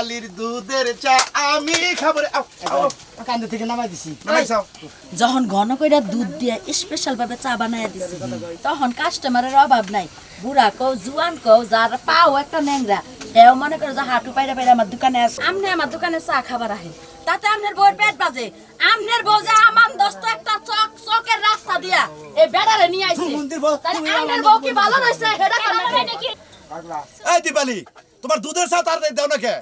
দীপালির দুধের চা আমি কান্দ থেকে নামাই দিছি। যখন ঘন কইরা দুধ দিয়ে স্পেশাল ভাবে চা বানাইয়া দিছি তখন কাস্টমারের অভাব নাই। বুড়া কও জুয়ান কও যার পাও একটা ন্যাংরা এও মনে করে যে হাঁটু পাইরা পাইরা আমার দোকানে আসে আমনে আমার দোকানে চা খাবার আহে। তাতে আমনের বউয়ের পেট বাজে। আমনের বউ যে আমার দোস্ত একটা চক চকের রাস্তা দিয়া এই বেড়ারে নিয়ে আইছে। আমনের বউ কি ভালো রইছে হেডা নাকি এই দীপালি তোমার দুধের চা তাড়াতাড়ি দাও না কে?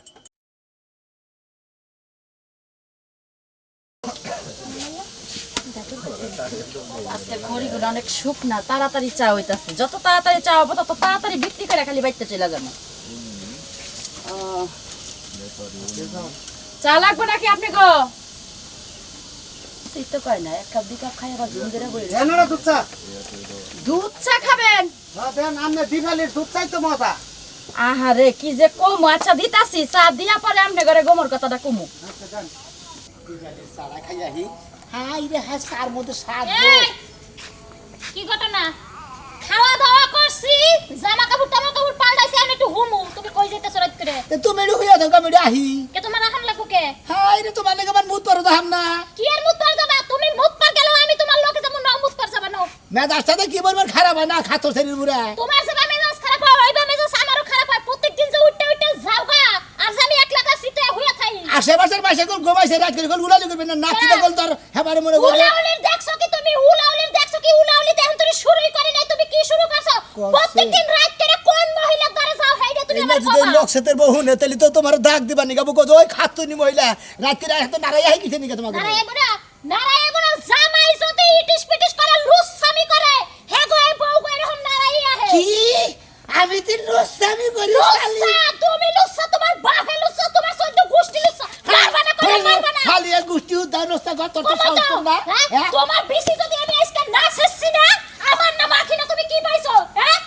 আজকে খড়িগুলো অনেক শুকনা তাড়াতাড়ি চা হইতাছে। যত তাড়াতাড়ি চা হব তত তাড়াতাড়ি বিক্রি করে খালি বাইতে চলে যাব। চা লাগবে নাকি আপনি গো তো কয় না এক কাপ দুই কাপ খাই আবার ঝুম ধরে বলি দুধ চা? দুধ চা খাবেন? দেন আমনে দিবালির দুধ চাই তো মজা। আহারে কি যে কমু। আচ্ছা দিতাছি চা দিয়া পরে আপনি ঘরে গোমর কথাটা কমু। আচ্ছা দেন। দিবালির চারা খাই আহি হাই রে হাই সার মধ্যে সার কি ঘটনা? খাওয়া দাওয়া করছি জামা কাপড় টামা কাপড় পাল্টাইছি আমি একটু হুমু। তুমি কই যাইতেছ রাত করে তুমি এডু হইয়া থাকা মেডু আহি। কে তোমার আহান লাগবো কে হাই রে তোমার লেগে আমার মুত দাম না। কি আর মুত পার যাবা? তুমি মুত পার গেল আমি তোমার লোকে যাব না মুত পার যাবা না। মেজাজটা কি বলবার খারাপ হয় না খাতো শরীর বুড়া তোমার সেবা মেজাজ খারাপ হয় মেজাজ আমারও খারাপ হয় প্রত্যেকদিন যে উঠতে উঠতে যাও গা আর যে আমি একলা কাছে তো হইয়া থাই আশেপাশের মাসে কল ঘুমাইছে রাত করে কল উলালি করবে না নাচিতে কল তোর হেবারে মনে করে। উলাউলির দেখছ কি তুমি? উলাউলির দেখছ কি? উলাউলি দেখুন তুমি শুরুই করে নাই তুমি কি শুরু করছ। প্রত্যেকদিন রাত করে কোন মহিলা ঘরে যাও হেইডা তুমি আমার যদি কবা লোকসেতের বহু নে তাহলে তো তোমার দাগ দিবা নিগা বুকো ওই খাতুনি মহিলা রাত করে এত নারাই আহি কিছে নিগা তোমাকে? নারায় বুড়া নারায় বুড়া জামাই যদি ইটিস পিটিস করে লুসামি করে হে গো এই বউ গো এরকম নারাই আহে। কি? আমি তিন রোসামি করি শালি লুসা তুমি লুসা তোমার বাহে লুসা তোমার সদ্য গোষ্ঠী লুসা মারবা না করে মারবা না খালি এক গোষ্ঠী ঘর তোর তো সাহস কম না হ্যাঁ? হ্যাঁ? তোমার বেশি যদি আমি আজকে না শেষছি না আমার নাম আখিনা তুমি কি পাইছো হ্যাঁ?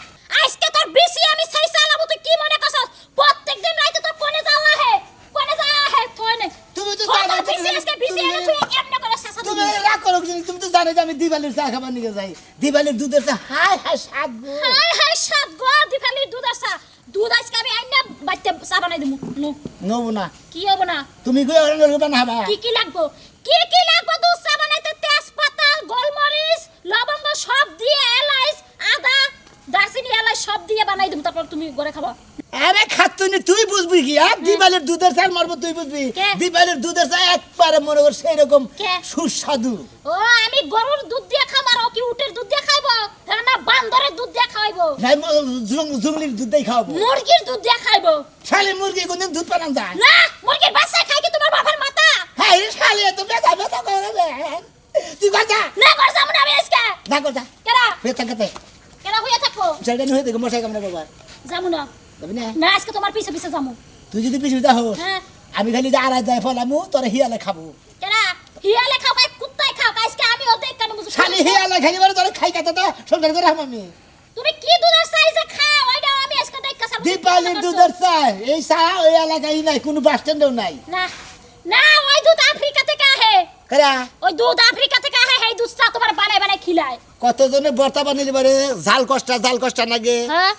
আজকে তোর বেশি আমি সাই চালাবো তুই কি মনে করছস? প্রত্যেকদিন রাইতে তোর কোনে যাওয়া হে কোনে যাওয়া হে তুই নে। তুমি তো জানো তুমি- আজকে তুমি- এনে তুই কেমনে করে শাসা তুমি রাগ করো তুমি তো জানো যে আমি দিবালির চা খাবার নিয়ে যাই। দিবালির দুধের চা হাই হাই স্বাদ গো। হাই হাই সাত গো দিখালি দুধ আসা দুধ আজকে আমি আইনা বাইতে চা বানাই দিমু নো। নবো না। কি হব না? তুমি কই অন্য লোক না কি কি লাগবো কি কি লাগবো দুধ চা বানাইতে তেজপাতা গোলমরিচ লবঙ্গ সব দিয়ে এলাইচ আদা দারচিনি এলাইচ সব দিয়ে বানাই দিমু তারপর তুমি ঘরে খাবা? আরে খাতুনি তুই বুঝবি কি আর দিবালির দুধের চা মারবো তুই বুঝবি? দিবালির দুধের চা একবারে মনে কর সেই রকম সুস্বাদু। ও আমি গরুর দুধ দিয়ে খাবার ও কি উটের দুধ দিয়ে খাইবো? হ্যাঁ না বান্দরের দুধ দিয়ে খাইবো। জুংলির দুধই খাওয়াবো মুরগির দুধ দিয়ে খাইবো। শালি মুরগি কোনদিন দুধ পানান যায়? না মুরগির বাচ্চা খাই কি তোমার বাবার মাথা? হ্যাঁ শালি তো বেটা বেটা করে তুই কথা না কর যাব না আমি আজকে। না কথা কেরা? বেটা কাতে হইয়া হয়ে দেখো মশাই কামড়ে বাবা যাব না। যাবি না? না আজকে তোমার পিছে পিছে যাব। তুই যদি পিছু দা হোস আমি খালি যে আড়াই দেয় ফলামু তোর হিয়ালে খাব। কেরা হিয়ালে খাও কাই কুত্তায় খাও। আজকে আমি ওদের কেন বুঝো শালি হিয়ালে খাই তোর তো সংসার করে আমি। তুমি কি খাও? ওইটা আমি আজকে দেখা সামনে দীপালির দুধের চা এই চা ওই এলাকায় নাই কোনো বাস স্ট্যান্ডেও নাই। না না ওই দুধ আফ্রিকা থেকে আহে। কারা? ওই দুধ আফ্রিকা থেকে আহে এই দুধ চা তোমার বানাই খিলায়। কতজনে বর্তা বানিয়ে পারে জাল কষ্টা জাল কষ্টা নাগে হ্যাঁ।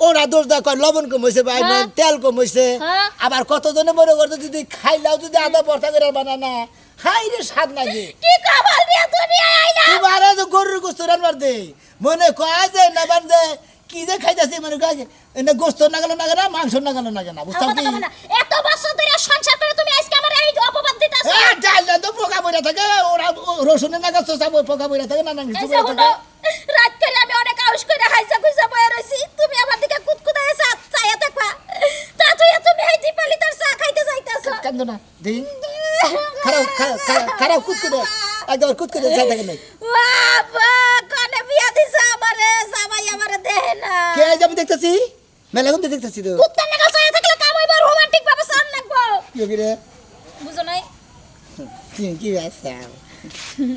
ওরা দোষ দা কয় লবণ কমেছে বা হ্যাঁ। তেল কমেছে হ্যাঁ। আবার কতজনে মনে করতো যদি খাইলাও যদি আদা বর্তা করে বানানা না? হাই রে স্বাদ লাগে কি কমাল দিয়া দুনিয়ায় আইলা তোমার গরুর গোস্ত রান্নার দে। মনে কয় যে নাবার দে কি যে খাইতেছে মনে কয় এনে গোস্ত না গেল না গেল মাংস না গেল না গেল বুঝতাম কি এত বছর ধরে সংসার করে তুমি আজকে আমার এই অপবাদ দিতাছো। এ, ডাল না তো পোকা বইরা থাকে। ওরা রসুনের নাগা চোষা বই পোকা বইরা থাকে না না কিছু বইরা থাকে। রাত করে আমি অনেক আউশ করে হাইসা খুইসা বয়ে রইছি। তুমি আমার দিকে কুতকুতা এসে চাইয়া থাকবা। তা তুই তুমি এই দীপালি তোর চা খাইতে যাইতাছো। কান্দো না দিন খারাপ খারাপ কুত করে একদম কুত করে যাই থাকে নাই। বাবা কানে বিয়া দিছে আমারে জামাই আমারে দেহে না। কে আমি দেখতেছি? মেলা কোন দেখতেছি তো। কুত্তার নাকা চাইয়া থাকলে কাম হইবা রোমান্টিক ভাবে চান লাগবো। যোগী রে? বুঝো নাই? কি কি আছে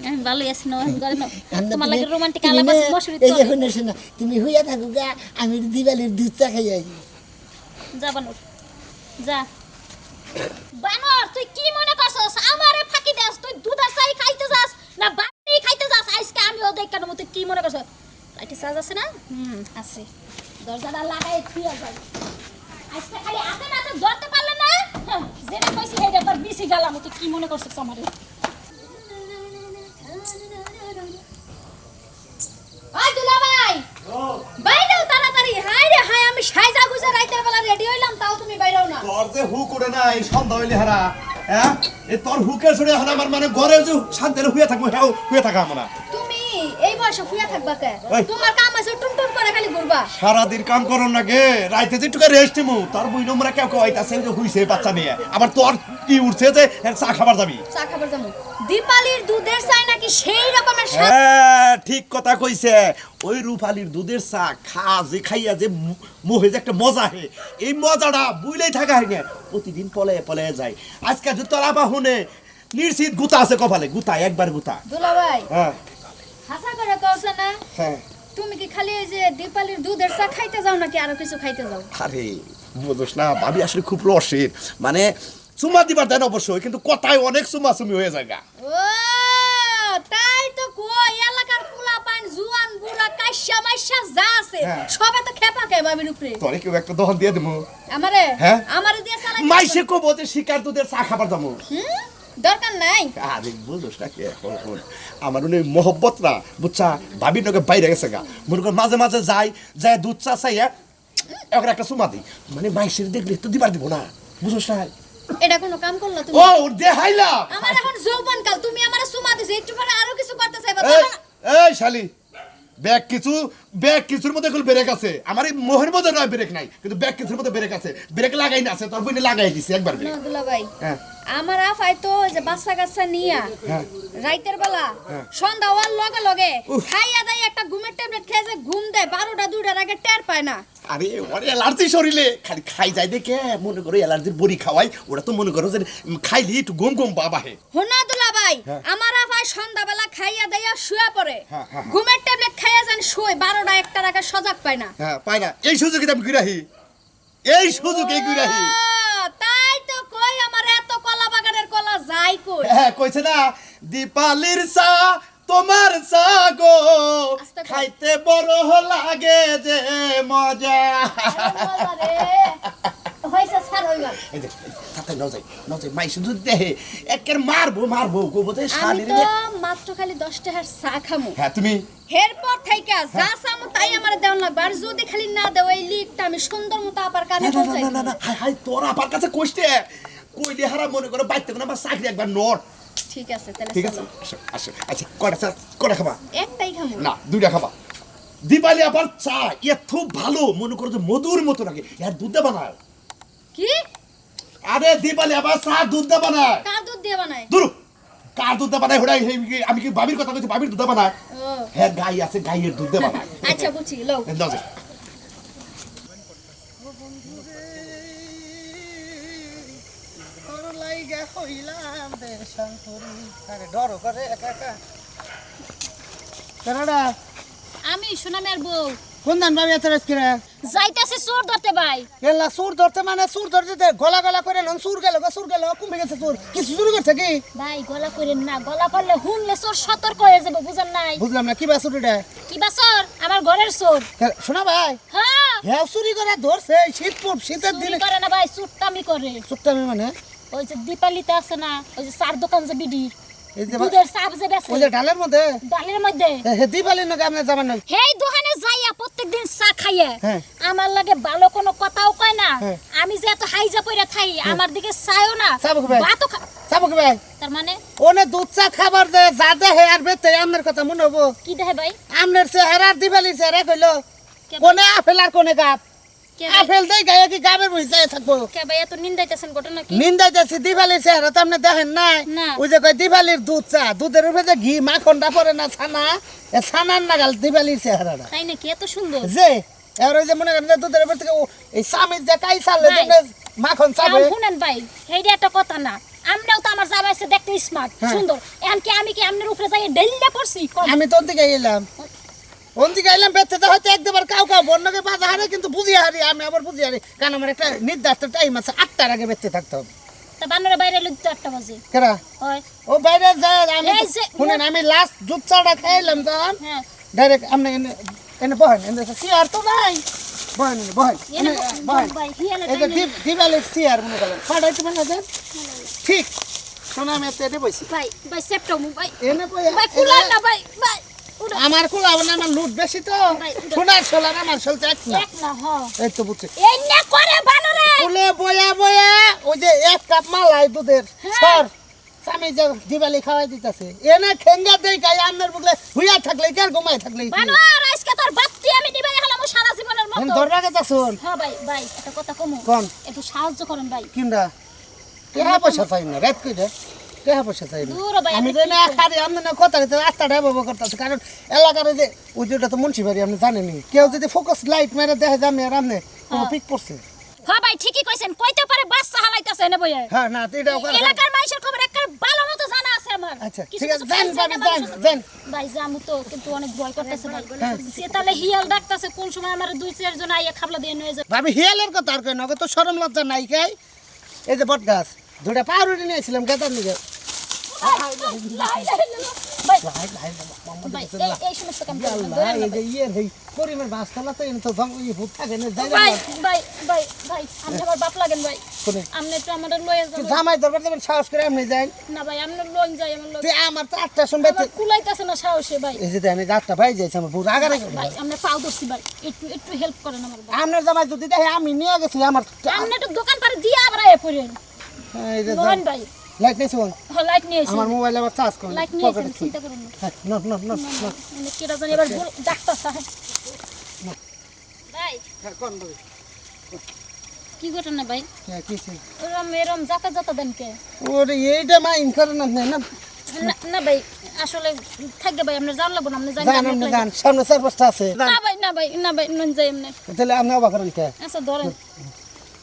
আমি ভালোই আছি না ঘরে না তোমার লাগে রোমান্টিক আলাপ আছে মশুরি এই যে শুনে শোনো তুমি হইয়া থাকো গা আমি দিবালির দুধ চা খাই আসি। যা বানর যা। বানর তুই কি মনে করছস? আমারে ফাঁকি দেস তুই দুধের চাই খাইতে যাস না বাড়ি খাইতে যাস? আজকে আমি ও দেখ কেন তুই কি মনে করছস? লাইটে চার্জ আছে না? হুম আছে। দরজাটা লাগাই থুইয়া যাই। আজকে খালি হাতে নাতে ধরতে পারলে না? যেটা কইছি তোর বিসি গেলাম। কি মনে করছিস আমারে? রে আমি বেলা রেডি হইলাম, তাও তুমি না। তোর যে হু করে না এই সন্ধ্যা হইলে হারা। হ্যাঁ? তোর হুকের ছড়ে এখন আমার মানে ঘরে যে শান্তির হুয়ে থাকব হ্যাঁ হুয়ে থাকা আমরা। তুমি শুয়ে থাকবা কে? তোমার কাম আছে টুন টুন করে খালি ঘুরবা। সারাদিন কাম করো না গে। রাইতে যে টুকা রেস্ট নিমু তোর বই নম্বরা কেউ কেউ আইতাছে যে হুইছে বাচ্চা নিয়ে। আবার তোর কি উঠছে যে হ্যাঁ, চা খাবার যাবি? চা খাবার যাব। দীপালির দুধের চাই নাকি সেই রকমের হ্যাঁ ঠিক কথা কইছে। ওই রূপালির দুধের চা খা যে খাইয়া যে মুহে যে একটা মজা হে এই মজাটা বুইলেই থাকা হয় না। প্রতিদিন পলে পলে যায়। আজকে যে তোর আবা হুনে নিশ্চিত গুতা আছে কপালে গুতা একবার গুতা। দুলা ভাই হ্যাঁ। হাসা করে কওছে না? হ্যাঁ। তুমি কি খালি ওই যে দীপালির দুধের চা খাইতে যাও নাকি আরও কিছু খাইতে যাও? আরে বুঝোস না ভাবি আসলে খুব রসের মানে চুমা দিবার দেন অবশ্যই কিন্তু কথায় অনেক চুমা চুমি হয়ে যায়। ও তাই তো কই এলাকার পোলা পান জুয়ান বুড়া কাইসা মাইসা যা আছে হ্যাঁ। সবে তো খেপা খায় বাবির উপরে? তোরে কেউ একটা দহন দিয়ে দেবো আমারে? হ্যাঁ? আমারে দিয়ে চালাই মাইসে কো বলতে শিকার দুধের চা খাবার দামো। হুম? দরকার নাই। আরে বুঝোস না কি? এখন আমার উনি মহব্বত না ভাবির নকে বাইরে গেছে গা। মনে কর মাঝে মাঝে যাই যায় দুধ চা চাইয়া এখন একটা চুমা দিই। মানে মাইসের দেখলে তো দিবার দিব না বুঝোস না? এটা কোনো কাম করলা তুমি? ও দেখাইলা আমার এখন যৌবন কাল তুমি আমারে সুমা দিছো একটু পরে আরও কিছু করতে চাইবা এই শালি ব্যাগ কিছু ব্যাগ কিছুর মধ্যে এখন ব্রেক আছে। আমার এই মোহের মধ্যে নয় ব্রেক নাই কিন্তু ব্যাগ কিছুর মধ্যে ব্রেক আছে। ব্রেক লাগাই না আছে তোর বইনে লাগাই দিছি একবার না দুলা ভাই হ্যাঁ। আমার আফাই তো যে বাচ্চা কাচ্চা নিয়া। হ্যাঁ। রাইতের বেলা হ্যাঁ। সন্ধ্যা হওয়ার লগে লগে খাইয়া দেয় একটা ঘুমের ট্যাবলেট খেয়ে যে ঘুম দেয় বারোটা দুটার আগে টের পায় না। আরে ওরে অ্যালার্জি শরীরে। খালি খাই যায় দেখে মনে করো অ্যালার্জির বড়ি খাওয়াই ওরা তো মনে করো যে খাইলি একটু গম গম বাবা হে। হোনা দুলা ভাই হ্যাঁ। আমার আফাই সন্ধ্যাবেলা খাইয়া দেয়া শুয়ে পড়ে। ঘুমের ট্যাবলেট খাইয়া যান শুয়ে বারোটা একটার আগে সজাগ পায় না। হ্যাঁ পাই না। এই সুযোগে আমি ঘুরাহি। এই সুযোগে ঘুরাহি। হ্যাঁ কইছে না দীপালির চা তোমার চা গো খাইতে বড় লাগে যে মজা। তাতে মাই শুধু দেহে একের মারবো মারবো গোবো শালির মাত্র খালি দশ টাকার চা খামু। হ্যাঁ তুমি? এরপর থেকে যা চামু তাই আমার দেওয়ান লাগবে। আর যদি খালি না দেও এই লিকটা আমি সুন্দর মতো আবার কানে না না না না না হাই হাই তোর আপার কাছে কইলে হারা মনে করো বাইতে আমার চাকরি একবার নট ঠিক আছে তাহলে ঠিক আছে? চলো। আসো আসো। আচ্ছা কটা চা কটা খাবা? একটাই খামু না দুইটা খাবা। দিবালি আবার চা এত ভালো মনে করো যে মধুর মতো লাগে। ইয়ার দুধ দেবা না কি? আরে দিবালি আবার চা দুধ দেবা না কার দুধ দিয়ে বানায়? দূর কার দুধ দেবা না হোড়াই আমি কি বাবির কথা কইছি? বাবির দুধ দেবা না হ্যাঁ গাই আছে গাইয়ের দুধ দেবা না আচ্ছা বুঝছি লও। দাও লাইগা হইলাম দেশান্তরি আরে ডরো করে একা একা। কেনাডা? আমি সুনামের বউ। কোন দান ভাবি এত কিরা? যাইতাছে চোর ধরতে ভাই। এলা সুর ধরতে মানে সুর ধরতে দে, গলা গলা করে লন সুর গেল সুর গেল কমে গেছে সুর কিছু শুরু করছে কি? ভাই গলা করেন না গলা করলে হুনলে চোর সতর্ক হয়ে যাবে বুঝেন নাই? বুঝলাম না কি বা সুর এটা? কি বা চোর? আমার ঘরের চোর। শোনা ভাই? হ্যাঁ। হ্যাঁ চুরি করে ধরছে শীত পুট শীতের দিনে করে না ভাই চুরটামি করে। চুপটামি মানে? ওই যে দীপালিতে আছে না ওই যে চার দোকান যে এই যে দুধের চাপ যে বেছে। ওই যে ডালের মধ্যে? ডালের মধ্যে। হে দিবালি নাকি আপনার যাবেন না? হেই দোকানে যাইয়া প্রত্যেকদিন চা খাইয়ে। হ্যাঁ। আমার লাগে ভালো কোনো কথাও কয় না। হ্যাঁ। আমি যে এত হাইজা পইরা থাই আমার দিকে চাইও না? ভাতও খা- যাব ভাই তার মানে? ওনে দুধ চা খাবার দে যা দে হে আর বেতে আপনার কথা মনে হব? কি দেখে ভাই? আমনের চেহারা দিবালি চেহারা কইলো। কোনে আপেল আর কোনে গাপ? আপেল দেই গায়ে কি গাবের বসে থাকব? কে ভাই এত নিন্দাইতেছেন ঘটনা কি? নিন্দা দিবালির চেহারা তো আপনি দেখেন না। ওই যে কয় দিবালির দুধ চা দুধের উপরে যে ঘি মাখনটা পড়ে না ছানা? এ ছানার নাগাল দিবালির চেহারাটা। তাই নাকি? এত সুন্দর। যে এর ওই যে মনে করেন দুধের উপর থেকে ও- এই স্বামীর যে কাই চালে মাখন চাবে শুনেন ভাই একটা কথা না। আমরাও তো আমার জামাইছে দেখতে স্মার্ট হ্যাঁ। সুন্দর। আমি কি আপনার উপরে যাই আমি তো দিকে এলাম ওন দিকে এলাম বেঁচতে হয়তো একবার কাউ কাউ বন্যকে বাজা হারে কিন্তু বুঝিয়ে হারি আমি আবার বুঝিয়ে হারি কারণ আমার একটা নির্দিষ্ট টাইম আছে আটটার আগে বেঁচতে থাকতে হবে। বানরে বাইরে এলো তো আটটা বাজে। কেরা ও বাইরে যায় আমি শুনেন আমি লাস্ট দুধ চাটা খাইলাম তখন। হ্যাঁ। ডাইরেক্ট আপনি এনে এনে বহেন এনে চেয়ার তো নাই। বহেন বহেন বহেন ভাই হিয়ালে এই যে দিব- চেয়ার মনে করেন। পাঠাইতে পারেন ঠিক। শোনা আমি এতে ভাই ভাই সেপ্টো ভাই। এনে ভাই কুলার না ভাই ভাই। উড়ো আমার কুলা আমার লুট বেশি তো। সোনার সোলার আমার চলতে এক না। এই তো বুঝছি। এই না করে বানরে কুলে বয়া বয়া ওই যে এক কাপ মালাই দুধের সর। স্বামী যে দিবালি খাওয়াই দিতেছে। এনে খেঙ্গা দেই গাই আমনের বুকলে হুইয়া থাকলে কি আর ঘুমাই থাকলে কি? বানর আজকে তোর বাত্তি আমি দিবাই হলাম সারা জীবনের মতো। ধরে রাখে শুন। হ্যাঁ ভাই ভাই একটা কথা কমু। কোন? একটু সাহায্য করেন ভাই। কিনরা? টেহা পয়সা চাই না রাত কই দে টেহা পয়সা চাই আমি আমি তো না খারি আমি না কথা ব্যবহার করতেছি কারণ এলাকার যে ওই যেটা তো মুন্সি বাড়ি আপনি জানেনি কেউ যদি ফোকাস লাইট মেরে দেখে যে আমি আর আপনি পিক পড়ছে হ্যাঁ ভাই ঠিকই কইছেন কইতে পারে বাচ্চা হালাইতাছে না বইয়ে। হ্যাঁ না এটা এলাকার মানুষের খবর একটা ভালো মতো জানা আছে আমার। আচ্ছা, ঠিক আছে, খাইছে ভাবি, না যান, মানুষ। যান। ভাই জামু তো কিন্তু অনেক ভয় করতেছে ভাই। হ্যাঁ। সে তাহলে হিয়াল ডাকতেছে কোন সময় আমার দুই চারজন আইয়া খাবলা দিয়ে নিয়ে যাবে। ভাবি হিয়ালের কথা আর কই না তো সরম লজ্জা নাই খাই এই যে বট গাছ দুটা পাউরুটি নিয়েছিলাম গেতার নিকে জামাই দরবার দেবেন সাহস করে আপনি যাই না ভাই আপনি লোন যাই আমার তো আটটা শুনবে আমার কুলাইতেছে না সাহসে ভাই। এই যে আমি যাইছি আমার ভাই আমরা পাও ধরছি ভাই একটু একটু হেল্প করেন আমার ভাই আপনার জামাই যদি দেখে আমি নিয়ে গেছি আমার আপনি একটু দোকান পারে দিয়ে আবার এ পড়েন এই ভাই। লাইট বোন হ্যাঁ লাইট নিয়ে আমার মোবাইল আবার চার্জ করুন লাইট নিয়ে এসেছেন চিন্তা করুন না। ন ন ন ন মানে কেটা জানি এবার বল- ডাক্তার সাহেব ভাই। হ্যাঁ কোন ভাই কি ঘটনা ভাই? হ্যাঁ কিসে ওরম এরম যাতা যাতা দেন কে? ওরে এইটা মাইন করেন না না? না না ভাই আসলে থাকবে ভাই আপনি জান লাগবো না জানেন জান আপনি জান সামনে চার পাঁচটা আছে। না ভাই না ভাই না ভাই নুন যাই এমনি। তাহলে আপনি অবাক করেন কে? আচ্ছা ধরেন।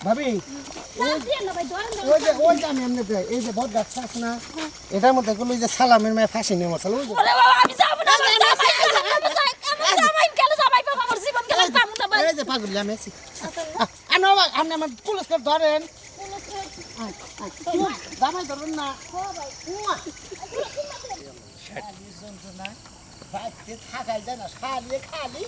ভাবি। ওই যে ওই যে আমি এমনি দেয় এই যে বট গাছ আছে না এটার মধ্যে গুলো ওই যে সালামের মেয়ে ফাঁসি নিয়ে মশাল ওই যে। ওরে বাবা আমি যাব না আমি যাব না, আমি যাই- আমি যাবাই গেলে যাবাই পাবো আমার জীবন গেলে পাবো না ভাই এই যে পাগল আমি আছি। আপনি আমার পুলিশ ধরেন। জামাই ধরবেন না। থাকাই যায় না খালি খালি।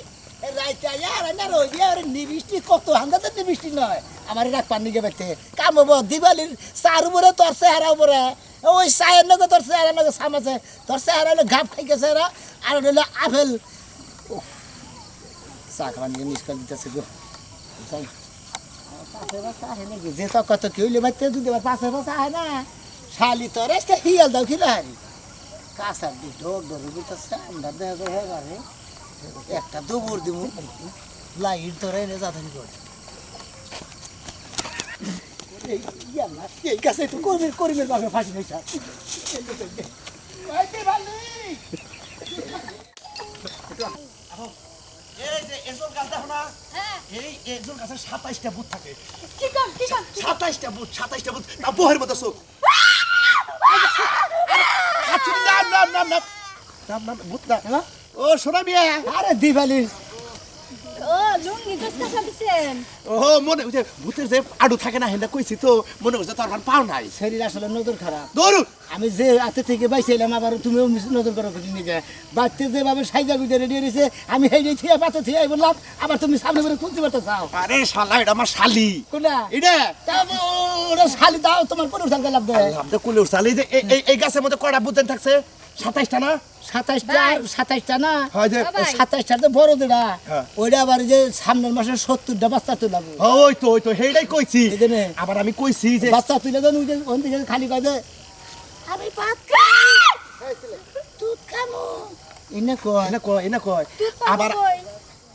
রাইতে আর না রই আর নিবিষ্টি কত? হান্দাতে নিবিষ্টি নয়। আমার রাখ পানি গে বাইতে কাম হব দিবালির চার উপরে তোর চেহারা উপরে। ওই চায়ের নগে তোর চেহারা নগে সামাছে তোর চেহারা হলো ঘাপ খাই গেছে আর হলো উফ, চা খাবার নিয়ে মিস করে দিতেছে গো। পাশে যে তো কত কি হইলে বাইতে যদি পাশে বাসা আহে না শালি তোর হিয়াল দাও খিলা হারি কাঁচার দি ডোর ডোর বুঝতেছে আমরা দেখা করে হয়ে একটা দুপুর দিব লাইট ধরে এনে যাতে কি করে এই না, এই গাছে তো কর্মীর কর্মীর বাপে ফাঁসি হয়েছে এই যে এজল গাছ দেখো না? এই এজল গাছের সাতাইশটা বুথ থাকে। কি কর কি কর সাতাইশটা বুথ সাতাইশটা বুথ তা বহের মতো চোখ। আচ্ছা, নাম নাম নাম নাম। নাম নাম ভূত না। ও সোনা মিয়া। আরে দিবালি। ও লুঙ্গি ও মনে হচ্ছে ভূতের যে আডু থাকে না হেন্দা কইছি তো মনে হচ্ছে তোর আর পাও নাই। শরীর আসলে নজর খারাপ। দৌড়ু আমি যে হাতে থেকে বাইছিলাম আবার তুমিও নজর করো নিজে বাচ্চা যেভাবে সাইজা গুজে রেডি রয়েছে আমি হেঁটে থিয়া পাতে থিয়া বললাম আবার তুমি সামনে করে খুঁজতে পারতে চাও। আরে শালা এটা আমার শালি। কোনটা? এটা? ওটা শালি দাও তোমার কোনো সালকে লাভ দেয় কুলে উঠছে এই যে গাছের মধ্যে কয়টা বুথ থাকছে? সাতাইশটা না? সাতাইশটা সাতাইশটা না? সাতাইশটা তো বড় হ্যাঁ। ওইটা আবার যে সামনের মাসে সত্তরটা বাচ্চা তুলাব ওই তো ওই তো সেইটাই কইছি। আবার আমি কইছি যে বাচ্চা তুলে দেন ওই থেকে খালি কয় যে আমি পাত দুধ খামো। এনে কয়। এনে কয় এনা কয়। আবার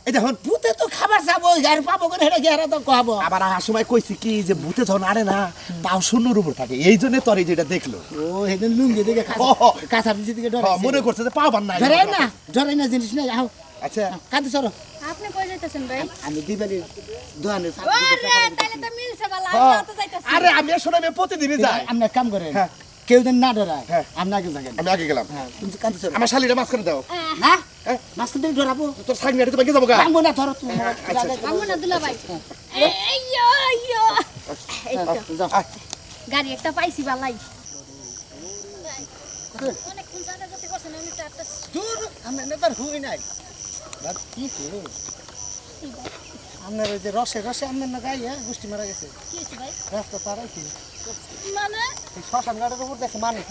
এই দেখুন ভূতে তো খাবার যাব আর পাবো করে হেঁটে গিয়ে তো খাব আবার আসার সময় কইছি কি যে ভূতে যখন আরে না পাও শূন্যর উপর থাকে। এই জন্য তোর যেটা দেখল। ও হেদিন লুঙ্গি দিকে ও। কাঁচার দিকে ডরে মনে করছে যে পাবার নাই। ডরে না ডরে না জিনিস নাই। আও আচ্ছা। কাঁদে সরো। আপনি কই যাইতেছেন ভাই? আমি দিবালি দোকানে ওরে তাইলে তো মিলছে বালা। আমি তো যাইতাছি। আরে আমি আসলে আমি প্রতিদিনই যাই। আপনি কাম করেন হ্যাঁ। কেউ যেন না ডরায় হ্যাঁ। আপনি আগে যাবেন আমি আগে গেলাম। হ্যাঁ তুমি কাঁদে সরো আমার শালিরা মাঝখানে দাও। না হ্যাঁ। মাঝখান থেকে ডরাবো? তোর সাইড মেরে তোমাকে যাব গা। ভাঙবো না ধরো তুমি। আচ্ছা। আমু না দুলা ভাই। এই এই তো গাড়ি একটা পাইছি বালাই। অনেকক্ষণ জায়গা যেতে করছেন আমি তো একটা দূর আমি নেতার হুই নাই। বাট কি করে আপনার ওই যে রসে রসে আপনার না গাই হ্যাঁ? গোষ্ঠী মারা গেছে। কি রাস্তা তারাই কি মানে? শ্মশান ঘাটের উপর দেখে মানুষ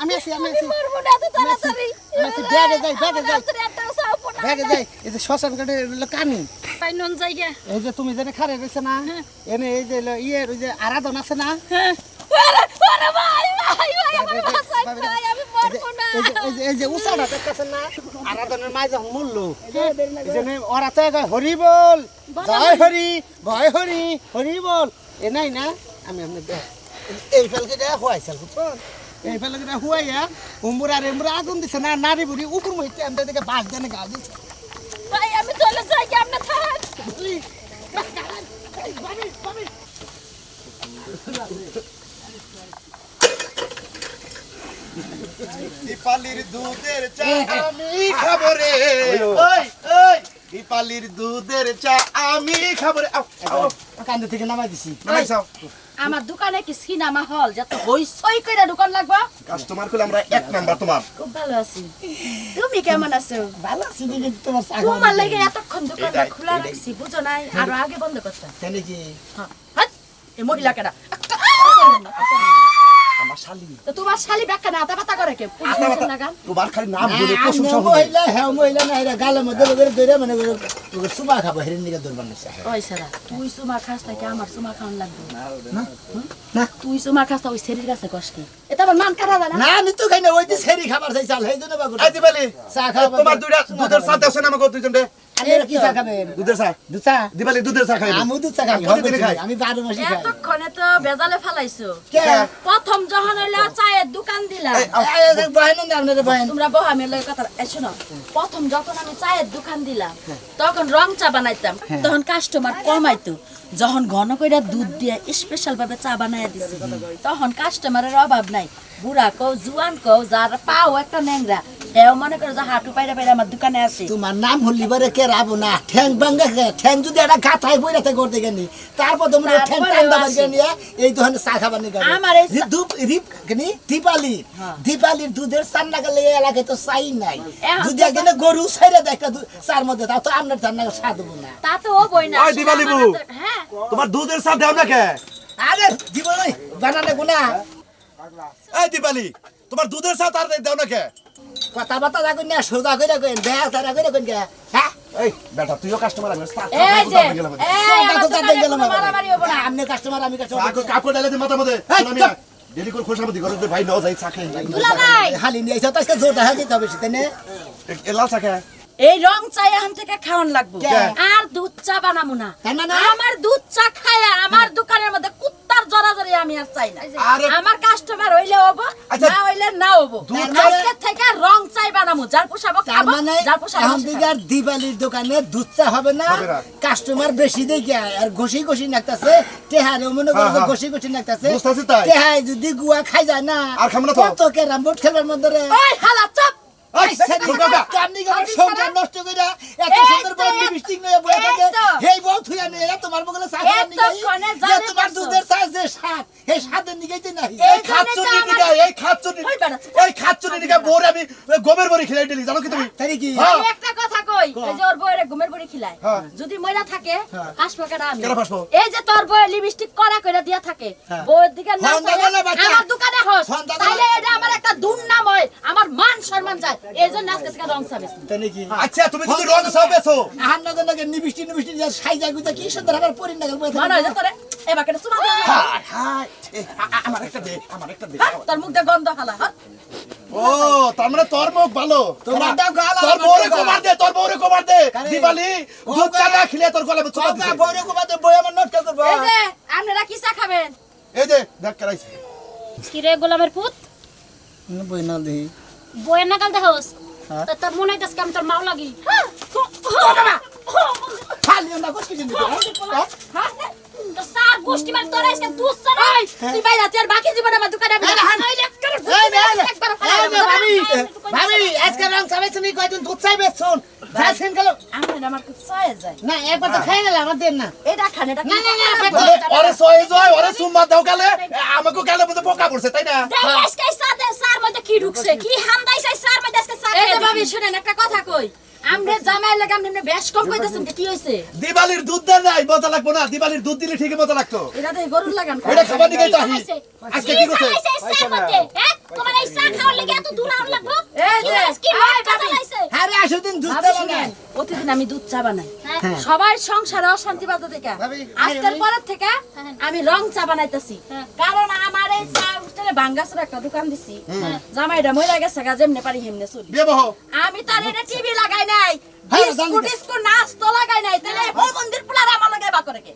আমি আছি আমি আছি ব্যাগে যাই, ব্যাগে যাই। ব্যাগে যাই। এই যে শ্মশান কানি। এই যে তুমি যেন খারে রয়েছে না এনে এই যে ইয়ের ওই যে আরাধন আছে না? হ্যাঁ এই যে উষাটা দেখতেছেন না? আরাধনের মাই যখন মূল্য এই যে নে- ওরা তো হরি বল। জয় হরি ভয় হরি হরি বল। এ নাই না? আমি আপনি এই ফেলকে দেয়া হুয়াইছিল বুঝছেন এই ফেলকে দেয়া আগুন দিছে না নারী বুড়ি উপর মইতে আমি দেখে বাস দেনে গাল দিছে। ভাই আমি চলে যাই কি আপনি থাক? দীপালির দুধের চা আমি খাব রে দীপালির দুধের চা আমি খাব রে কান্দে থেকে নামাই দিছি। নামাই যাও আমার দোকানে কি সিনেমা হল? যত হইসই কইরা দোকান লাগবো। কাস্টমার খুলে আমরা এক নাম্বার তোমার। খুব ভালো আছি। তুমি কেমন আছো? ভালো আছি দেখি তোমার চা তোমার লাগে এতক্ষণ দোকানটা খোলা। রাখছি বুঝো নাই? আরও আগে বন্ধ করতে কেন কি? হ্যাঁ এই মহিলা কেডা? আমার শালি তো তোমার শালি ব্যাখ্যা না আতা পাতা করে কে? তোমার খালি নাম বলে প্রশংসা মহিলা হ্যাঁ মহিলা না এরা গালের মধ্যে লোকের দইরা মানে সুমা খাব হেরেন দিকে দৌড় বানাইছে ওই সারা তুই সুমা খাস তাকে আমার সুমা খাওয়ান লাগবে? না না তুই সুমা খাস তা ওই শরীর কাছে কষ্টে এটা আমার মান খারাপ না। না আমি তো খাই না ওই যে সেরি খাবার চাই চাল সেই জন্য বাবু। এই দিবালি চা খাওয়া তোমার দুইটা দুধের চা দেওছেন আমাকে দুইজন রে আপনারা কি চা খাবেন দুধের চা। দুধ চা? দিবালি দুধের চা খাই আমি দুধ চা খাই প্রতিদিন খাই আমি বারো মাসি এতক্ষণে তো বেজালে ফালাইছো। প্রথম যখন হইল চায়ের দোকান দিলাম। বহেন না আপনারা বহেন। তোমরা বহ আমি কথা শোনো প্রথম যখন আমি চায়ের দোকান দিলাম তখন রং চা বানাইতাম। তখন কাস্টমার কমাইতো। যখন ঘন কইরা দুধ দিয়ে স্পেশাল ভাবে চা বানাইয়া দিছি। তখন কাস্টমারের অভাব নাই। বুড়া কও জুয়ান কও যার পাও একটা ন্যাংরা এও মনে করে যে হাঁটু পাইরা পাইরা আমার দোকানে আসে। তোমার নাম হলি বারে কে রাবো না? ঠ্যাং ভাঙ্গা ঠ্যাং যদি একটা গাথায় বইরাতে করতে গেনি তারপর তোমরা ঠ্যাং আসি। বাজে নিয়ে এই দোকানে চা খাবার নিয়ে আমার এই চা- ধূপ রিপ কেনি দীপালি। হ্যাঁ। দীপালির দুধের চান না গেলে এলাকায় তো চাই নাই। যদি তো- গরু ছাইরা দেয় একটা চার মধ্যে তাও তো আপনার চান না স্বাদ না। তা তো ও বই না। ওই দিবালি বউ। হ্যাঁ। তোমার দুধের চা দেও না কে আরে দিব নাই বানালে গুনা। এই দিবালি তোমার দুধের চা তার দেও না কে কথা দেখুন না সোজা করে দেখুন ব্যাস তারা করে দেখুন হ্যাঁ? এই বেটা তুইও কাস্টমার আমি চা এই যে গেলাম এই হব না। আপনি কাস্টমার আমি কাস্টমার কাকু ডালে দে মাথা মধ্যে। আমি দেরি করে খোসামতি করে ভাই নাও যাই চা দুলা ভাই! হালি নিয়ে তো জোর দেখা দিতে হবে সেটা নে। এলা চা খায় এই রং চা এখান থেকে খাওয়ান লাগবো। আর দুধ চা বানাবো না। মানে? আমার দুধ চা খায়া আমার দোকানের মধ্যে কুত্তার জড়াজড়ি আমি আর চাই না। আমার কাস্টমার হইলে হব আচ্ছা। না হইলে না হব। আজকে থেকে রং চাই বানাবো যার পোষাবো তার খাব মানে যার পোষাবো এখন সে থেকে আর দিবালির দোকানে দুধ চা হবে না কাস্টমার বেশি দেখে আর ঘষি ঘষি নাকতাছে তেহারে মনে করো হ্যাঁ, হ্যাঁ। ঘষি ঘষি নাকতাছে। তেহাই যদি গুয়া খাই যায় না আর খাব না কত কেরাম বোর্ড খেলার মধ্যে ওই হালা চাপ! এই, করে আমি সংসার নষ্ট কইরা এত সুন্দর বউ লিপস্টিক নিয়ে থাকে। তো। বউ থুয়া নিয়ে তোমার বগলে তোমার দুধের এই নিগেইতে নাই এই এই এই এই দিকা বোর আমি গোবের বড়ি খেলাই দিলি জানো কি তুমি? তাই কি হ্যাঁ। একটা কথা কই? এই যে ওর বউয়ের ঘুমের বড়ি খিলায়। হ্যাঁ। যদি মইরা থাকে হাসবো কেন আমি এই যে তোর বউয়ের লিপস্টিক করা কইরা দিয়া থাকে হ্যাঁ। দিকে না বেলা বাচ্চা। আমার দোকানে হস। তাইলে এটা আমার একটা দুর্নাম হয় আমার মান সম্মান যায় এই জন্য আজকে থেকে রং সাবেস তাই নাকি? আচ্ছা তুমি যদি রং বেছো আহান নগর নগর নিবিষ্টি নিবিষ্টি যা সাইজা গুজা কি সুন্দর আমার পরিন নগর বয়ে মনে হয় যে তোরে এবার কেন দিয়ে হাই আমার একটা দে আমার একটা দে। তোর মুখ দিয়ে গন্ধ খালা ও তার মানে তোর মুখ ভালো। তোমারটা গাল, তোর বউরে কমার দে তোর বউরে দে দিবালি দুধ চা না খেলে তোর গলা বড় বই আমার নষ্ট করব এই যে আপনারা কি চা খাবেন? এই যে দেখ কেরাইছে কি রে গোলামের পুত? বই না দেই। না নাকাল দেখাস তো তোর মনে হইতাছে কেমন তোর মাও লাগি? খালি না কষ্ট তো সার গোষ্ঠী মানে তোর আজকে দুধ নাই তুই বাইরে তুই আর বাকি জীবন আমার দোকানে আমি ভাবি। ভাবি, আজকে রং চাইবেছ নি কয়দিন দুধ চাইবেছ শুন যাইছেন গেল আমার আমার খুব চায় যায় না একবার তো খাই গেল আমার দেন না এটা খান এটা না, না, না, খান। না, ওরে- ওরে সয়ে যায় ওরে সুম্মা দাও গালে আমাকে গালে মধ্যে পোকা পড়ছে তাই না আজকে এই সার সার মধ্যে কি ঢুকছে কি হামদাই সাই সার মধ্যে আজকে সার এই ভাবি শুনেন একটা কথা কই আমনে জামাই লাগে আমনে বেশ কম কইতাছেন কি হইছে? দিবালির দুধ দেন নাই মজা লাগবো না দিবালির দুধ দিলে ঠিকই মজা লাগতো। এটা তো গরুর লাগান এটা খাবার দিকে তো আজকে কি করছে? তোমার এই চা খাওয়ার লেগে এত দূর আউট লাগবো? এই যে, কি এই মাছ ভাবি। চালাইছে হ্যাঁ দুধ প্রতিদিন আমি দুধ চা বানাই। হ্যাঁ। সবার সংসারে অশান্তি বাধা থেকে আজকের পরের থেকে হ্যাঁ। আমি রং চা বানাইতেছি। হ্যাঁ। কারণ আমার এই চা হোস্টেলে বাঙ্গাসের একটা দোকান দিছি। জামাইটা মইরা গেছে গা যেমনে পারি হেমনে চলি আমি তার এটা টিভি লাগাই নাই হ্যাঁ, ডিস্কো। ডিস্কো নাচ তো লাগাই নাই তাহলে ও মন্দির পুলার আমার লাগাই বা করে কে?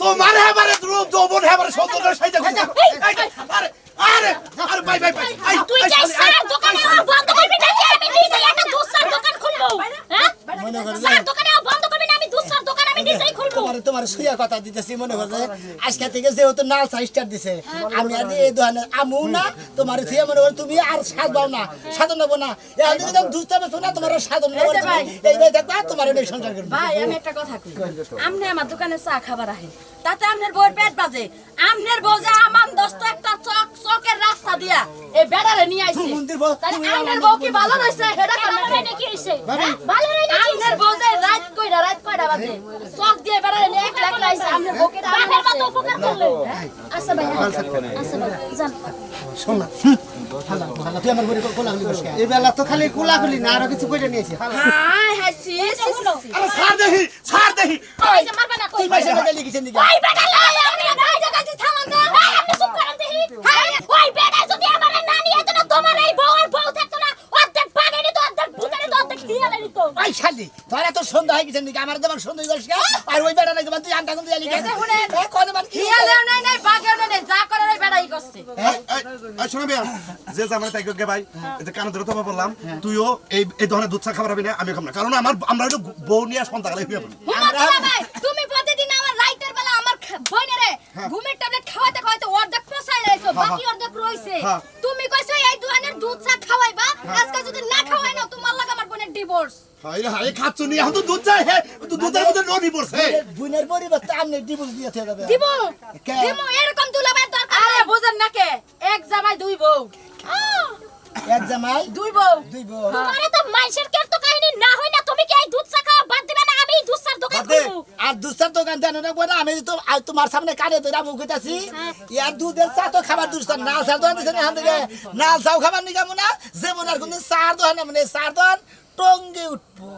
তোমার হেবারে রূপ যৌবন হেবারে সৌন্দর্য সাইজা কইছে আরে আরে আরে ভাই ভাই ভাই তুই যাই সার দোকানে বন্ধ করবি নাকি? আমি নিজেই একটা দুধ সার দোকান খুলবো। হ্যাঁ? দোকানে তোমার তোমার সুইয়া কথা দিতেছি মনে করছে আজকে থেকে যেহেতু নাল স্টার দিছে আমি আর এই দোকানে আমু না তোমার সুইয়া মনে করে তুমি আর সাজবাও না সাধন নেব না। এখন দুধ শোনা তোমার সাধন নেব এই দেখবা তোমার সংসার করবে। ভাই আমি একটা কথা কই। আমনে আমার দোকানে চা খাবার আহে। তাতে আমনের বউয়ের পেট বাজে। আমনের বউ যে আমান দস্ত একটা চক চকের রাস্তা দিয়া এই বেড়ারে নিয়ে আইছে। মন্দির বউ, তাহলে তুমি আমনের বউ কি ভালো রইছে? হেডা ভালো কেন নাকি হইছে? হ্যাঁ? ভালো রে নাকি? আমনের বউ যে রাত কইরা রাত কয়টা বাজে? চক দিয়ে বেড়ারে নিয়ে এক লাখ লাইছে। আমনের বউকে বাপের মতো উপকার করলে। আচ্ছা ভাই আচ্ছা। ভাই জান শোন না। হালা হালা তুই আমার ঘরে কোলা হলি বসে এই বেলা তো খালি কুলাকুলি না আরও কিছু কইরা নিয়েছে হ্যাঁ তোমার এই বউ আর বউ থাকতো না অর্ধেক বাগানে তো অর্ধেক ভুতারে তো অর্ধেক ওই শালি তোর এত সন্ধ্যা হয়ে গেছে নাকি? আমার যেমন সন্ধ্যা হয়ে গেছে আর ওই বেটা নাকি? তুই আনটা কোন দিলি এই যে কোন মান কি নাই নাই বাগেও নাই নাই, যা করে ওই বেড়াই করছে। এই, শোনো বিয়া যে জামাই তাই গে ভাই এই যে কানে ধরে তোমার বললাম তুইও এই এই ধরনের দুধ চা খাবার হবি না আমি খাব না। কারণ আমার আমরা হলো বউ নিয়ে সন্তাকালে হয়ে পড়ি ভাই তুমি প্রতিদিন আমার রাইতের বেলা আমার বইনারে ঘুমের ট্যাবলেট খাওয়াতে খাওয়াতে অর্ধেক লাইছো হ্যাঁ, বাকি অর্ধেক রইছে। হ্যাঁ। তুমি কইছো এই দুধ চা খাওয়াইবা আজকে যদি না খাওয়াই না তোমার লাগে আমার বোনের ডিভোর্স দুধ চাই হে তো দুধের মধ্যে নদী পড়ছে বুনের পরিবর্তে আমনে ডিভোর্স দিয়ে থেকে যাবে দিব কে? দিব এরকম দুলাবার দরকার আরে বুঝেন না কে এক জামাই দুই বউ। এক জামাই দুই বউ। দুই বউ। তোমারে তো মাইশের কের তো কাহিনী না হয় না তুমি কি এই দুধ চা খাওয়া বাদ দিবে না? আমি দুধ চার দোকান আর দুধের দোকান জানো না বলে আমি তো তোমার সামনে কানে ধরে ইয়ার দুধের চা তো খাবার দুধ নাল চা দোকান দিছে না এখান থেকে? নাল চাও খাবার নি কেমন না? যেমন আর কোন চার দোকান মানে চার দোকান টঙ্গে উঠবো।